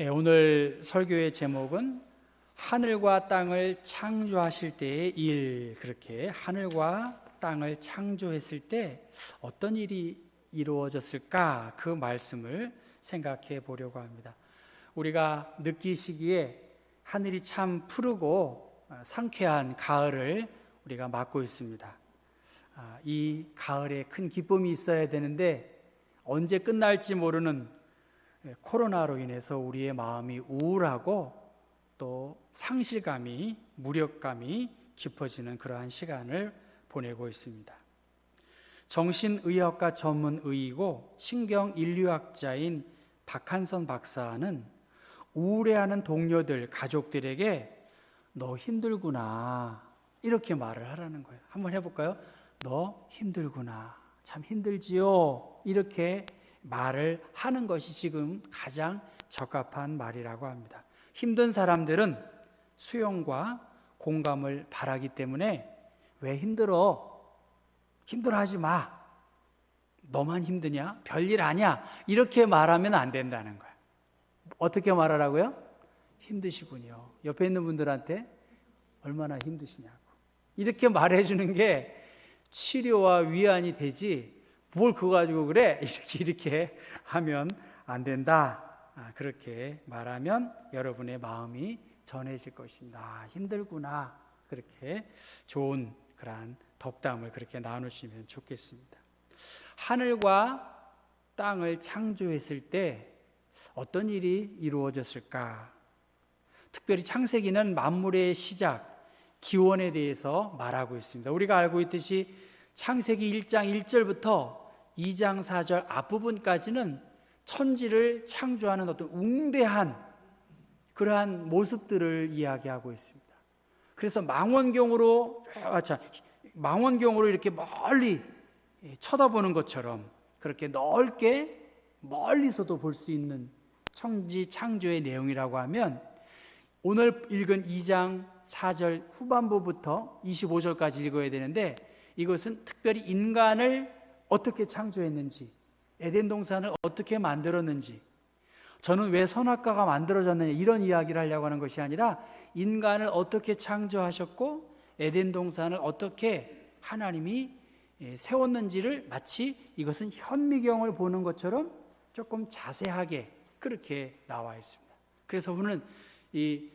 예, 오늘 설교의 제목은 하늘과 땅을 창조하실 때의 일 그렇게 하늘과 땅을 창조했을 때 어떤 일이 이루어졌을까 그 말씀을 생각해 보려고 합니다. 우리가 느끼시기에 하늘이 참 푸르고 어, 상쾌한 가을을 우리가 맞고 있습니다. 아, 이 가을에 큰 기쁨이 있어야 되는데 언제 끝날지 모르는 예, 코로나로 인해서 우리의 마음이 우울하고 또 상실감이 무력감이 깊어지는 그러한 시간을 보내고 있습니다. 정신의학과 전문의이고 신경인류학자인 박한선 박사는 우울해하는 동료들, 가족들에게 너 힘들구나 이렇게 말을 하라는 거예요. 한번 해볼까요? 너 힘들구나. 참 힘들지요. 이렇게 말을 하는 것이 지금 가장 적합한 말이라고 합니다. 힘든 사람들은 수용과 공감을 바라기 때문에 왜 힘들어? 힘들어하지 마. 너만 힘드냐? 별일 아니야. 이렇게 말하면 안 된다는 거야. 어떻게 말하라고요? 힘드시군요. 옆에 있는 분들한테 얼마나 힘드시냐고. 이렇게 말해주는 게 치료와 위안이 되지 뭘 그거 가지고 그래? 이렇게 이렇게 하면 안 된다. 아, 그렇게 말하면 여러분의 마음이 전해질 것입니다. 아, 힘들구나. 그렇게 좋은 그러한 덕담을 그렇게 나누시면 좋겠습니다. 하늘과 땅을 창조했을 때 어떤 일이 이루어졌을까? 특별히 창세기는 만물의 시작, 기원에 대해서 말하고 있습니다. 우리가 알고 있듯이 창세기 1장 1절부터 2장 4절 앞부분까지는 천지를 창조하는 어떤 웅대한 그러한 모습들을 이야기하고 있습니다. 그래서 망원경으로 아, 자, 망원경으로 이렇게 멀리 쳐다보는 것처럼 그렇게 넓게 멀리서도 볼 수 있는 천지 창조의 내용이라고 하면 오늘 읽은 2장 4절 후반부부터 25절까지 읽어야 되는데 이것은 특별히 인간을 어떻게 창조했는지, 에덴 동산을 어떻게 만들었는지, 저는 왜 선악과가 만들어졌느냐 이런 이야기를 하려고 하는 것이 아니라 인간을 어떻게 창조하셨고 에덴 동산을 어떻게 하나님이 예, 세웠는지를 마치 이것은 현미경을 보는 것처럼 조금 자세하게 그렇게 나와 있습니다. 그래서 오늘 이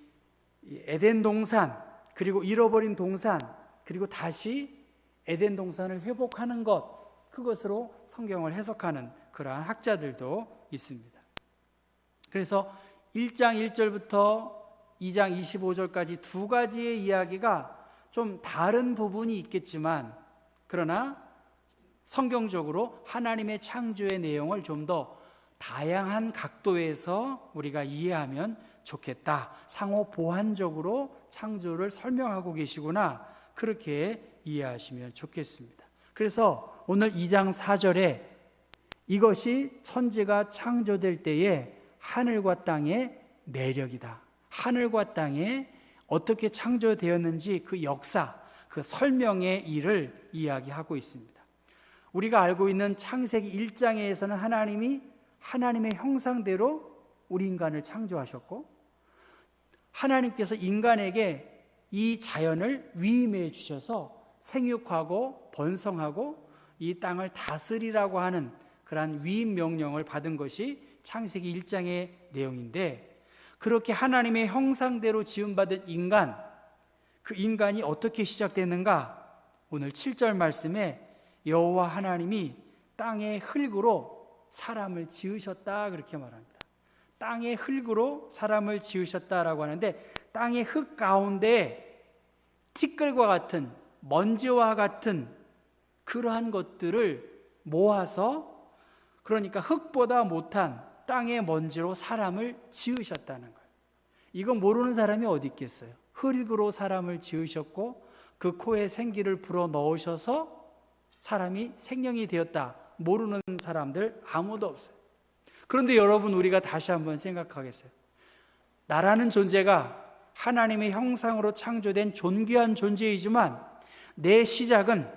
에덴 동산 그리고 잃어버린 동산 그리고 다시 에덴 동산을 회복하는 것 그것으로 성경을 해석하는 그러한 학자들도 있습니다. 그래서 1장 1절부터 2장 25절까지 두 가지의 이야기가 좀 다른 부분이 있겠지만 그러나 성경적으로 하나님의 창조의 내용을 좀 더 다양한 각도에서 우리가 이해하면 좋겠다. 상호 보완적으로 창조를 설명하고 계시구나. 그렇게 이해하시면 좋겠습니다. 그래서 오늘 2장 4절에 이것이 천지가 창조될 때에 하늘과 땅의 내력이다. 하늘과 땅에 어떻게 창조되었는지 그 역사, 그 설명의 일을 이야기하고 있습니다. 우리가 알고 있는 창세기 1장에서는 하나님이 하나님의 형상대로 우리 인간을 창조하셨고 하나님께서 인간에게 이 자연을 위임해 주셔서 생육하고 번성하고 이 땅을 다스리라고 하는 그러한 위임 명령을 받은 것이 창세기 1장의 내용인데 그렇게 하나님의 형상대로 지음받은 인간 그 인간이 어떻게 시작됐는가? 오늘 7절 말씀에 여호와 하나님이 땅의 흙으로 사람을 지으셨다 그렇게 말합니다. 땅의 흙으로 사람을 지으셨다라고 하는데 땅의 흙 가운데 티끌과 같은 먼지와 같은 그러한 것들을 모아서 그러니까 흙보다 못한 땅의 먼지로 사람을 지으셨다는 거예요. 이거 모르는 사람이 어디 있겠어요? 흙으로 사람을 지으셨고 그 코에 생기를 불어 넣으셔서 사람이 생명이 되었다. 모르는 사람들 아무도 없어요. 그런데 여러분 우리가 다시 한번 생각하겠어요. 나라는 존재가 하나님의 형상으로 창조된 존귀한 존재이지만 내 시작은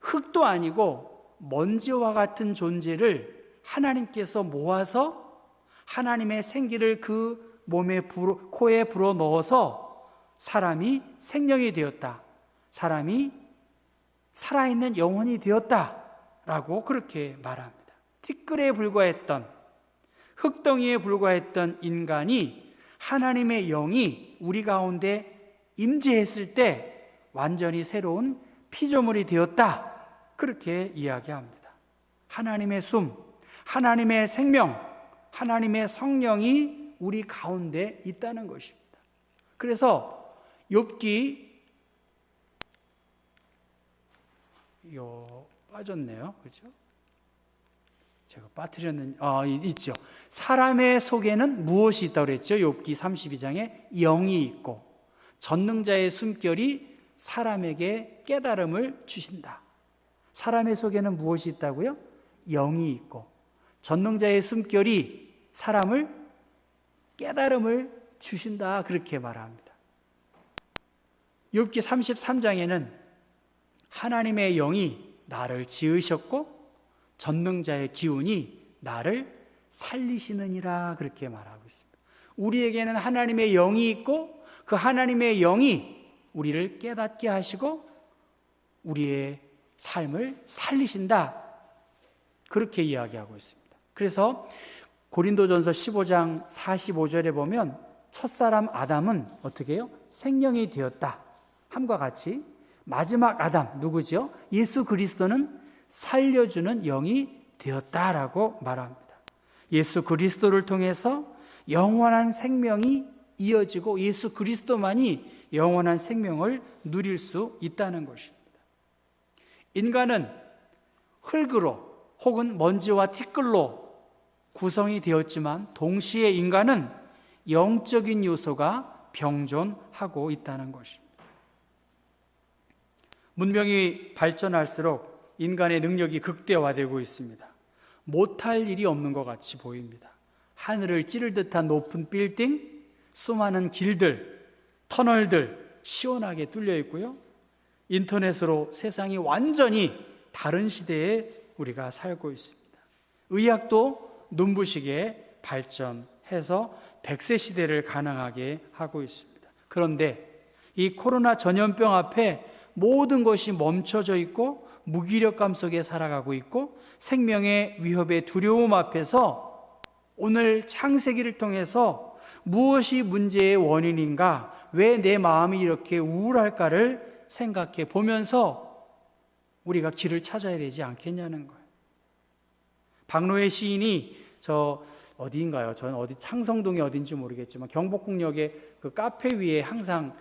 흙도 아니고 먼지와 같은 존재를 하나님께서 모아서 하나님의 생기를 그 몸에 불어, 코에 불어 넣어서 사람이 생명이 되었다. 사람이 살아있는 영혼이 되었다. 라고 그렇게 말합니다. 티끌에 불과했던 흙덩이에 불과했던 인간이 하나님의 영이 우리 가운데 임재했을 때 완전히 새로운 피조물이 되었다. 그렇게 이야기합니다. 하나님의 숨, 하나님의 생명, 하나님의 성령이 우리 가운데 있다는 것입니다. 그래서 욥기 요 빠졌네요. 그렇죠? 제가 빠뜨렸는 아 있죠. 사람의 속에는 무엇이 있다고 그랬죠? 욥기 32장에 영이 있고 전능자의 숨결이 사람에게 깨달음을 주신다. 사람의 속에는 무엇이 있다고요? 영이 있고 전능자의 숨결이 사람을 깨달음을 주신다. 그렇게 말합니다. 욥기 33장에는 하나님의 영이 나를 지으셨고 전능자의 기운이 나를 살리시느니라 그렇게 말하고 있습니다. 우리에게는 하나님의 영이 있고 그 하나님의 영이 우리를 깨닫게 하시고 우리의 삶을 살리신다. 그렇게 이야기하고 있습니다. 그래서 고린도전서 15장 45절에 보면 첫사람 아담은 어떻게 해요? 생명이 되었다. 함과 같이 마지막 아담 누구죠? 예수 그리스도는 살려주는 영이 되었다라고 말합니다. 예수 그리스도를 통해서 영원한 생명이 이어지고 예수 그리스도만이 영원한 생명을 누릴 수 있다는 것입니다. 인간은 흙으로 혹은 먼지와 티끌로 구성이 되었지만 동시에 인간은 영적인 요소가 병존하고 있다는 것입니다. 문명이 발전할수록 인간의 능력이 극대화되고 있습니다. 못할 일이 없는 것 같이 보입니다. 하늘을 찌를 듯한 높은 빌딩, 수많은 길들, 터널들 시원하게 뚫려 있고요. 인터넷으로 세상이 완전히 다른 시대에 우리가 살고 있습니다. 의학도 눈부시게 발전해서 100세 시대를 가능하게 하고 있습니다. 그런데 이 코로나 전염병 앞에 모든 것이 멈춰져 있고 무기력감 속에 살아가고 있고 생명의 위협의 두려움 앞에서 오늘 창세기를 통해서 무엇이 문제의 원인인가, 왜 내 마음이 이렇게 우울할까를 생각해 보면서 우리가 길을 찾아야 되지 않겠냐는 거예요. 박노해 시인이 저 어디인가요? 저는 어디 창성동이 어딘지 모르겠지만 경복궁역에 그 카페 위에 항상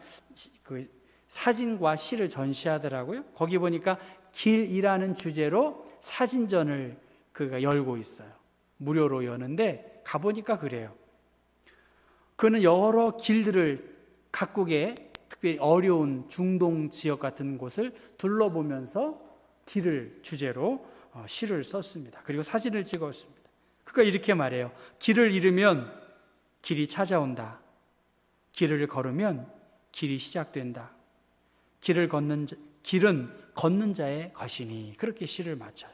그 사진과 시를 전시하더라고요. 거기 보니까 길이라는 주제로 사진전을 그가 열고 있어요. 무료로 여는데 가보니까 그래요. 그는 여러 길들을 각국의 특별히 어려운 중동 지역 같은 곳을 둘러보면서 길을 주제로 어, 시를 썼습니다. 그리고 사진을 찍었습니다. 그가 이렇게 말해요. 길을 잃으면 길이 찾아온다. 길을 걸으면 길이 시작된다. 길을 걷는 자, 길은 걷는 자의 것이니 그렇게 시를 마쳐요.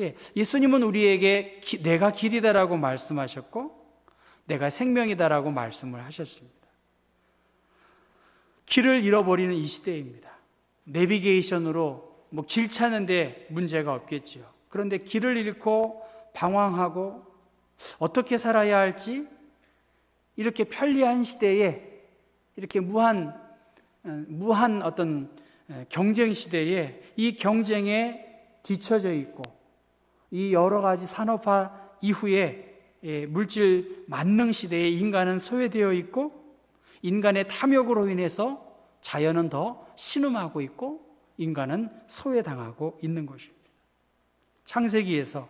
예, 예수님은 우리에게 기, 내가 길이다라고 말씀하셨고 내가 생명이다라고 말씀을 하셨습니다. 길을 잃어버리는 이 시대입니다. 내비게이션으로 뭐 길 찾는데 문제가 없겠지요. 그런데 길을 잃고 방황하고 어떻게 살아야 할지 이렇게 편리한 시대에 이렇게 무한 어, 무한 어떤 경쟁 시대에 이 경쟁에 뒤처져 있고 이 여러 가지 산업화 이후에 물질 만능 시대에 인간은 소외되어 있고 인간의 탐욕으로 인해서 자연은 더 신음하고 있고 인간은 소외당하고 있는 것입니다. 창세기에서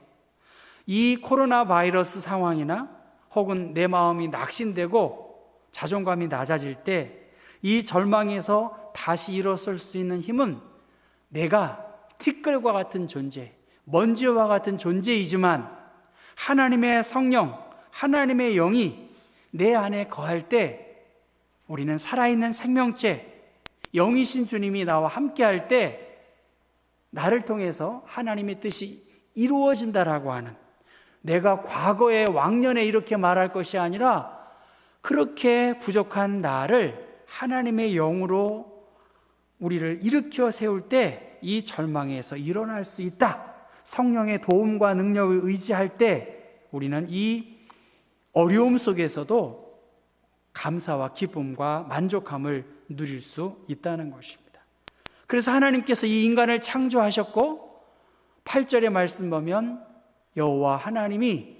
이 코로나 바이러스 상황이나 혹은 내 마음이 낙심되고 자존감이 낮아질 때 이 절망에서 다시 일어설 수 있는 힘은 내가 티끌과 같은 존재, 먼지와 같은 존재이지만 하나님의 성령, 하나님의 영이 내 안에 거할 때 우리는 살아있는 생명체, 영이신 주님이 나와 함께 할 때 나를 통해서 하나님의 뜻이 이루어진다라고 하는 내가 과거에 왕년에 이렇게 말할 것이 아니라 그렇게 부족한 나를 하나님의 영으로 우리를 일으켜 세울 때 이 절망에서 일어날 수 있다. 성령의 도움과 능력을 의지할 때 우리는 이 어려움 속에서도 감사와 기쁨과 만족함을 누릴 수 있다는 것입니다. 그래서 하나님께서 이 인간을 창조하셨고 8절의 말씀 보면 여호와 하나님이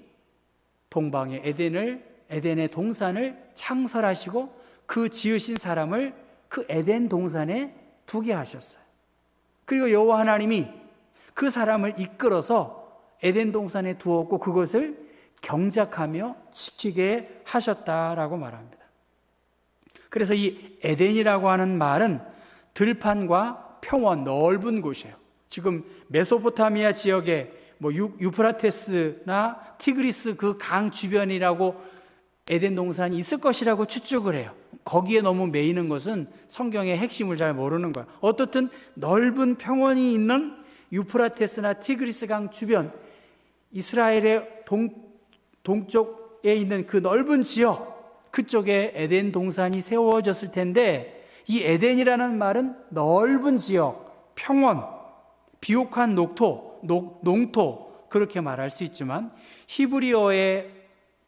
동방의 에덴을 에덴의 동산을 창설하시고 그 지으신 사람을 그 에덴 동산에 두게 하셨어요. 그리고 여호와 하나님이 그 사람을 이끌어서 에덴 동산에 두었고 그것을 경작하며 지키게 하셨다라고 말합니다. 그래서 이 에덴이라고 하는 말은 들판과 평원 넓은 곳이에요. 지금 메소포타미아 지역에 뭐 유, 유프라테스나 티그리스 그 강 주변이라고 에덴 동산이 있을 것이라고 추측을 해요. 거기에 너무 매이는 것은 성경의 핵심을 잘 모르는 거예요. 어떻든 넓은 평원이 있는 유프라테스나 티그리스 강 주변 이스라엘의 동, 동쪽에 있는 그 넓은 지역 그쪽에 에덴 동산이 세워졌을 텐데 이 에덴이라는 말은 넓은 지역, 평원, 비옥한 녹토, 녹, 농토 그렇게 말할 수 있지만 히브리어의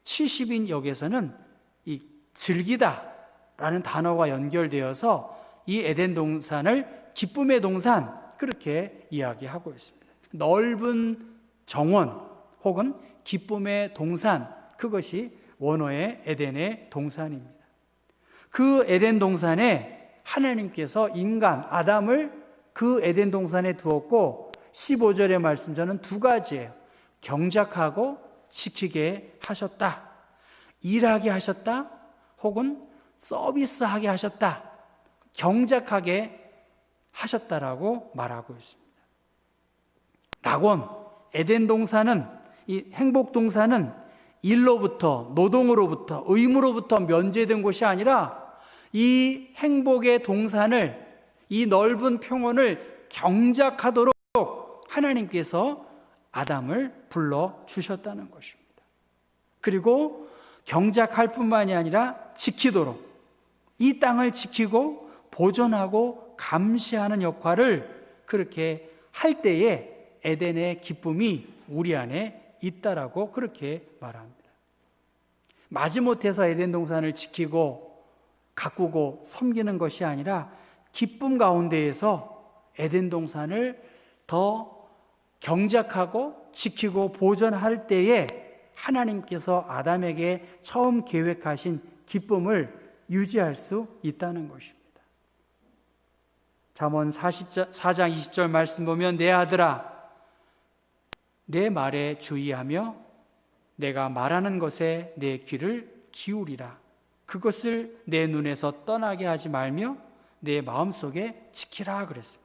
70인 역에서는 이 즐기다라는 단어가 연결되어서 이 에덴 동산을 기쁨의 동산 그렇게 이야기하고 있습니다. 넓은 정원 혹은 기쁨의 동산 그것이 원어의 에덴의 동산입니다. 그 에덴 동산에 하나님께서 인간 아담을 그 에덴 동산에 두었고 15절의 말씀 저는 두 가지예요. 경작하고 지키게 하셨다. 일하게 하셨다. 혹은 서비스하게 하셨다. 경작하게 하셨다라고 말하고 있습니다. 낙원, 에덴 동산은 이 행복 동산은 일로부터 노동으로부터 의무로부터 면제된 곳이 아니라 이 행복의 동산을 이 넓은 평원을 경작하도록 하나님께서 아담을 불러 주셨다는 것입니다. 그리고 경작할 뿐만이 아니라 지키도록 이 땅을 지키고 보존하고 감시하는 역할을 그렇게 할 때에 에덴의 기쁨이 우리 안에 있다라고 그렇게 말합니다. 마지못해서 에덴 동산을 지키고 가꾸고 섬기는 것이 아니라 기쁨 가운데에서 에덴 동산을 더 경작하고 지키고 보존할 때에 하나님께서 아담에게 처음 계획하신 기쁨을 유지할 수 있다는 것입니다. 잠언 4장 20절 말씀 보면 내 아들아 내 말에 주의하며 내가 말하는 것에 내 귀를 기울이라. 그것을 내 눈에서 떠나게 하지 말며 내 마음속에 지키라 그랬습니다.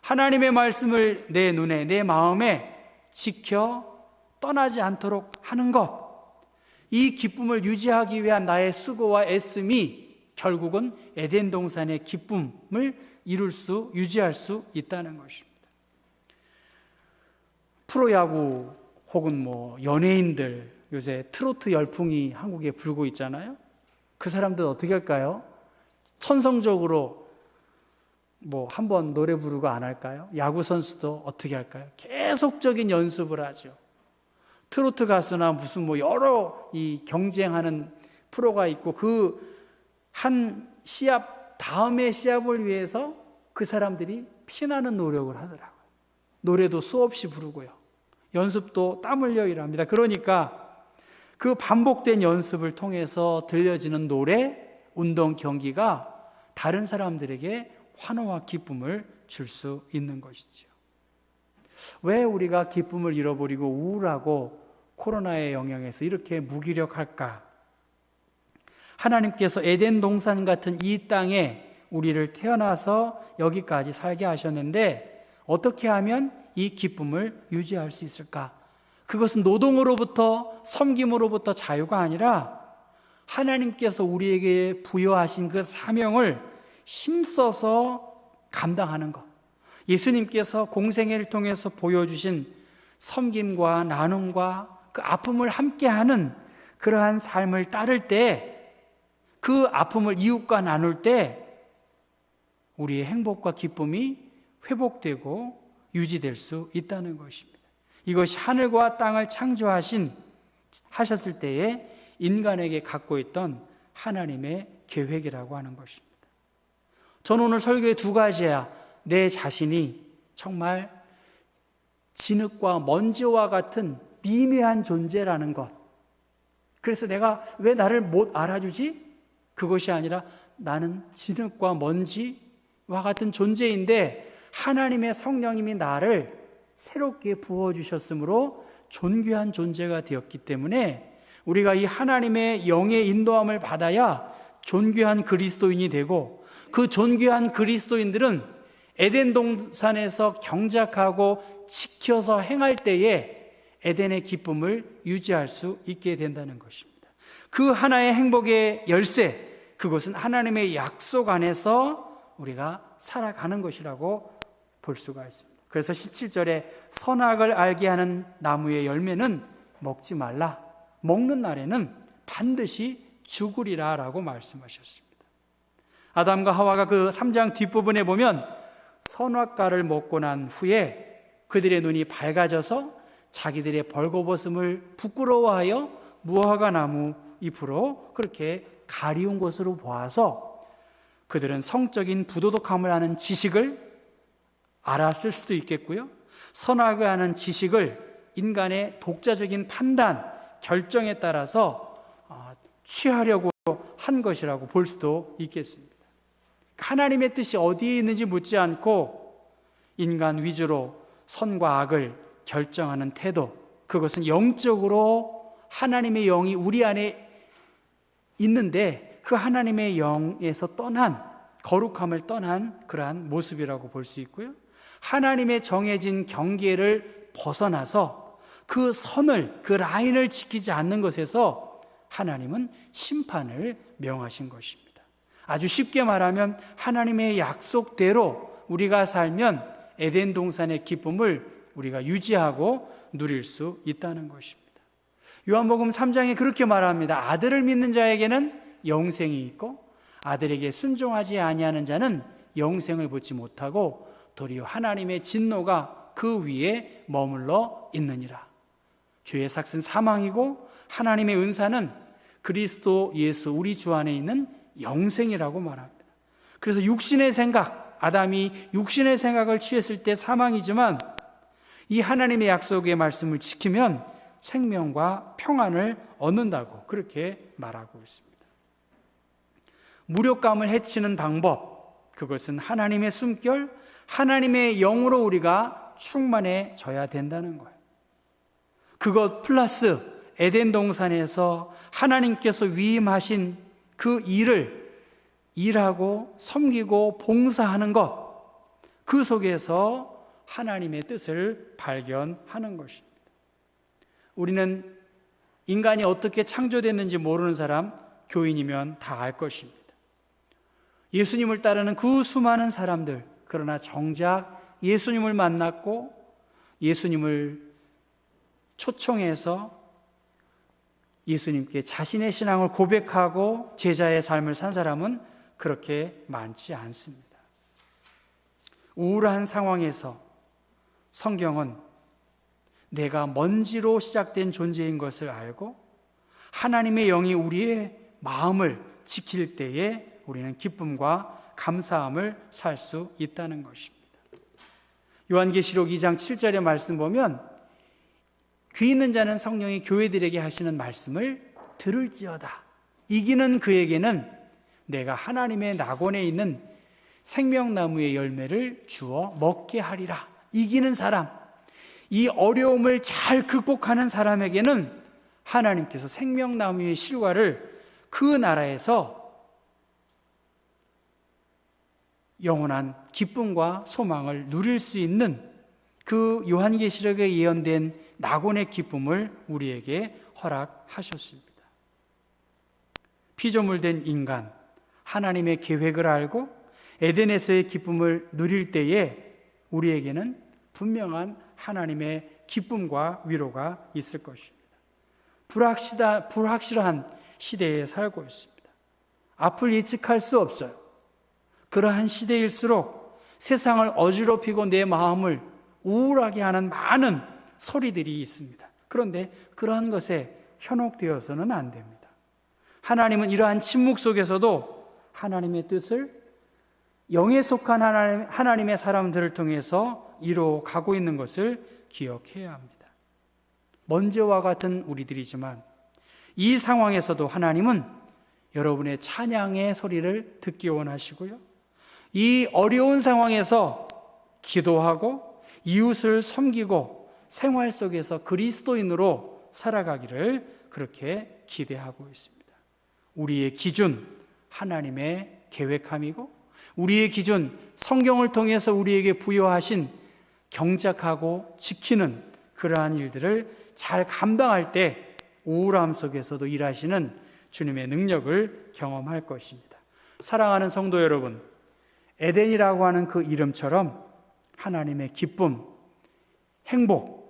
하나님의 말씀을 내 눈에 내 마음에 지켜 떠나지 않도록 하는 것. 이 기쁨을 유지하기 위한 나의 수고와 애씀이 결국은 에덴 동산의 기쁨을 이룰 수 유지할 수 있다는 것입니다. 프로야구 혹은 뭐 연예인들 요새 트로트 열풍이 한국에 불고 있잖아요. 그 사람들 어떻게 할까요? 천성적으로 뭐 한번 노래 부르고 안 할까요? 야구 선수도 어떻게 할까요? 계속적인 연습을 하죠. 트로트 가수나 무슨 뭐 여러 이 경쟁하는 프로가 있고 그 한 시합 다음의 시합을 위해서 그 사람들이 피나는 노력을 하더라고요. 노래도 수없이 부르고요. 연습도 땀 흘려 일합니다. 그러니까 그 반복된 연습을 통해서 들려지는 노래, 운동 경기가 다른 사람들에게 환호와 기쁨을 줄 수 있는 것이지요. 왜 우리가 기쁨을 잃어버리고 우울하고 코로나의 영향에서 이렇게 무기력할까? 하나님께서 에덴 동산 같은 이 땅에 우리를 태어나서 여기까지 살게 하셨는데 어떻게 하면 이 기쁨을 유지할 수 있을까? 그것은 노동으로부터 섬김으로부터 자유가 아니라 하나님께서 우리에게 부여하신 그 사명을 힘써서 감당하는 것. 예수님께서 공생애를 통해서 보여주신 섬김과 나눔과 그 아픔을 함께하는 그러한 삶을 따를 때 그 아픔을 이웃과 나눌 때 우리의 행복과 기쁨이 회복되고 유지될 수 있다는 것입니다. 이것이 하늘과 땅을 창조하신 하셨을 때에 인간에게 갖고 있던 하나님의 계획이라고 하는 것입니다. 저는 오늘 설교의 두 가지야. 내 자신이 정말 진흙과 먼지와 같은 미미한 존재라는 것. 그래서 내가 왜 나를 못 알아주지? 그것이 아니라 나는 진흙과 먼지와 같은 존재인데 하나님의 성령님이 나를 새롭게 부어주셨으므로 존귀한 존재가 되었기 때문에 우리가 이 하나님의 영의 인도함을 받아야 존귀한 그리스도인이 되고 그 존귀한 그리스도인들은 에덴 동산에서 경작하고 지켜서 행할 때에 에덴의 기쁨을 유지할 수 있게 된다는 것입니다. 그 하나의 행복의 열쇠, 그것은 하나님의 약속 안에서 우리가 살아가는 것이라고 볼 수가 있습니다. 그래서 17절에 선악을 알게 하는 나무의 열매는 먹지 말라. 먹는 날에는 반드시 죽으리라 라고 말씀하셨습니다. 아담과 하와가 그 3장 뒷부분에 보면 선악과를 먹고 난 후에 그들의 눈이 밝아져서 자기들의 벌거벗음을 부끄러워하여 무화과 나무 잎으로 그렇게 가리운 것으로 보아서 그들은 성적인 부도덕함을 하는 지식을 알았을 수도 있겠고요. 선악을 하는 지식을 인간의 독자적인 판단, 결정에 따라서 어, 취하려고 한 것이라고 볼 수도 있겠습니다. 하나님의 뜻이 어디에 있는지 묻지 않고 인간 위주로 선과 악을 결정하는 태도, 그것은 영적으로 하나님의 영이 우리 안에 있는데 그 하나님의 영에서 떠난 거룩함을 떠난 그러한 모습이라고 볼 수 있고요. 하나님의 정해진 경계를 벗어나서 그 선을, 그 라인을 지키지 않는 것에서 하나님은 심판을 명하신 것입니다. 아주 쉽게 말하면 하나님의 약속대로 우리가 살면 에덴 동산의 기쁨을 우리가 유지하고 누릴 수 있다는 것입니다. 요한복음 3장에 그렇게 말합니다. 아들을 믿는 자에게는 영생이 있고 아들에게 순종하지 아니하는 자는 영생을 받지 못하고 도리어 하나님의 진노가 그 위에 머물러 있느니라. 주의 삭은 사망이고 하나님의 은사는 그리스도 예수 우리 주 안에 있는 영생이라고 말합니다. 그래서 육신의 생각, 아담이 육신의 생각을 취했을 때 사망이지만 이 하나님의 약속의 말씀을 지키면 생명과 평안을 얻는다고 그렇게 말하고 있습니다. 무력감을 해치는 방법, 그것은 하나님의 숨결, 하나님의 영으로 우리가 충만해져야 된다는 거예요. 그것 플러스 에덴 동산에서 하나님께서 위임하신 그 일을 일하고 섬기고 봉사하는 것, 그 속에서 하나님의 뜻을 발견하는 것입니다. 우리는 인간이 어떻게 창조됐는지 모르는 사람, 교인이면 다 알 것입니다. 예수님을 따르는 그 수많은 사람들, 그러나 정작 예수님을 만났고 예수님을 초청해서 예수님께 자신의 신앙을 고백하고 제자의 삶을 산 사람은 그렇게 많지 않습니다. 우울한 상황에서 성경은 내가 먼지로 시작된 존재인 것을 알고 하나님의 영이 우리의 마음을 지킬 때에 우리는 기쁨과 감사함을 살 수 있다는 것입니다. 요한계시록 2장 7절의 말씀 보면 귀 있는 자는 성령이 교회들에게 하시는 말씀을 들을지어다. 이기는 그에게는 내가 하나님의 낙원에 있는 생명나무의 열매를 주어 먹게 하리라. 이기는 사람, 이 어려움을 잘 극복하는 사람에게는 하나님께서 생명나무의 실과를 그 나라에서 영원한 기쁨과 소망을 누릴 수 있는 그 요한계시록에 예언된 낙원의 기쁨을 우리에게 허락하셨습니다. 피조물된 인간, 하나님의 계획을 알고 에덴에서의 기쁨을 누릴 때에 우리에게는 분명한 하나님의 기쁨과 위로가 있을 것입니다. 불확실한, 시대에 살고 있습니다. 앞을 예측할 수 없어요. 그러한 시대일수록 세상을 어지럽히고 내 마음을 우울하게 하는 많은 소리들이 있습니다. 그런데 그러한 것에 현혹되어서는 안 됩니다. 하나님은 이러한 침묵 속에서도 하나님의 뜻을 영에 속한 하나님, 하나님의 사람들을 통해서 이루어 가고 있는 것을 기억해야 합니다. 먼지와 같은 우리들이지만 이 상황에서도 하나님은 여러분의 찬양의 소리를 듣기 원하시고요. 이 어려운 상황에서 기도하고 이웃을 섬기고 생활 속에서 그리스도인으로 살아가기를 그렇게 기대하고 있습니다. 우리의 기준, 하나님의 계획함이고, 우리의 기준, 성경을 통해서 우리에게 부여하신 경작하고 지키는 그러한 일들을 잘 감당할 때 우울함 속에서도 일하시는 주님의 능력을 경험할 것입니다. 사랑하는 성도 여러분, 에덴이라고 하는 그 이름처럼 하나님의 기쁨, 행복,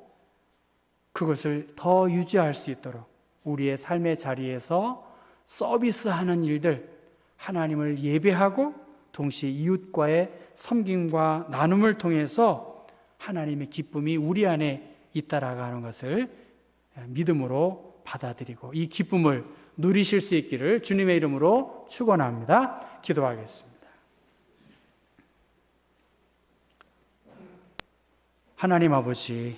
그것을 더 유지할 수 있도록 우리의 삶의 자리에서 서비스하는 일들, 하나님을 예배하고 동시에 이웃과의 섬김과 나눔을 통해서 하나님의 기쁨이 우리 안에 있다라고 하는 것을 믿음으로 받아들이고 이 기쁨을 누리실 수 있기를 주님의 이름으로 축원합니다. 기도하겠습니다. 하나님 아버지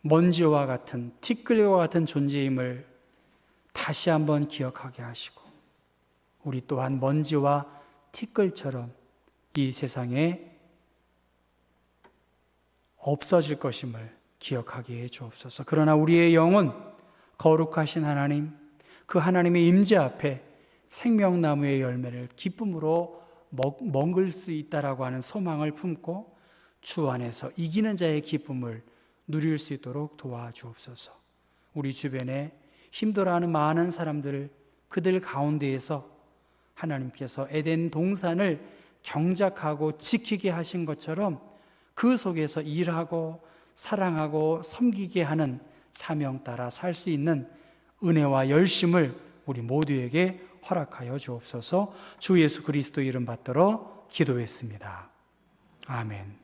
먼지와 같은 티끌과 같은 존재임을 다시 한번 기억하게 하시고 우리 또한 먼지와 티끌처럼 이 세상에 없어질 것임을 기억하게 해 주옵소서. 그러나 우리의 영은 거룩하신 하나님, 그 하나님의 임재 앞에 생명나무의 열매를 기쁨으로 먹, 먹을 수 있다라고 하는 소망을 품고 주 안에서 이기는 자의 기쁨을 누릴 수 있도록 도와주옵소서. 우리 주변에 힘들어하는 많은 사람들을 그들 가운데에서 하나님께서 에덴 동산을 경작하고 지키게 하신 것처럼 그 속에서 일하고 사랑하고 섬기게 하는 사명 따라 살 수 있는 은혜와 열심을 우리 모두에게 허락하여 주옵소서 주 예수 그리스도 이름 받들어 기도했습니다. 아멘.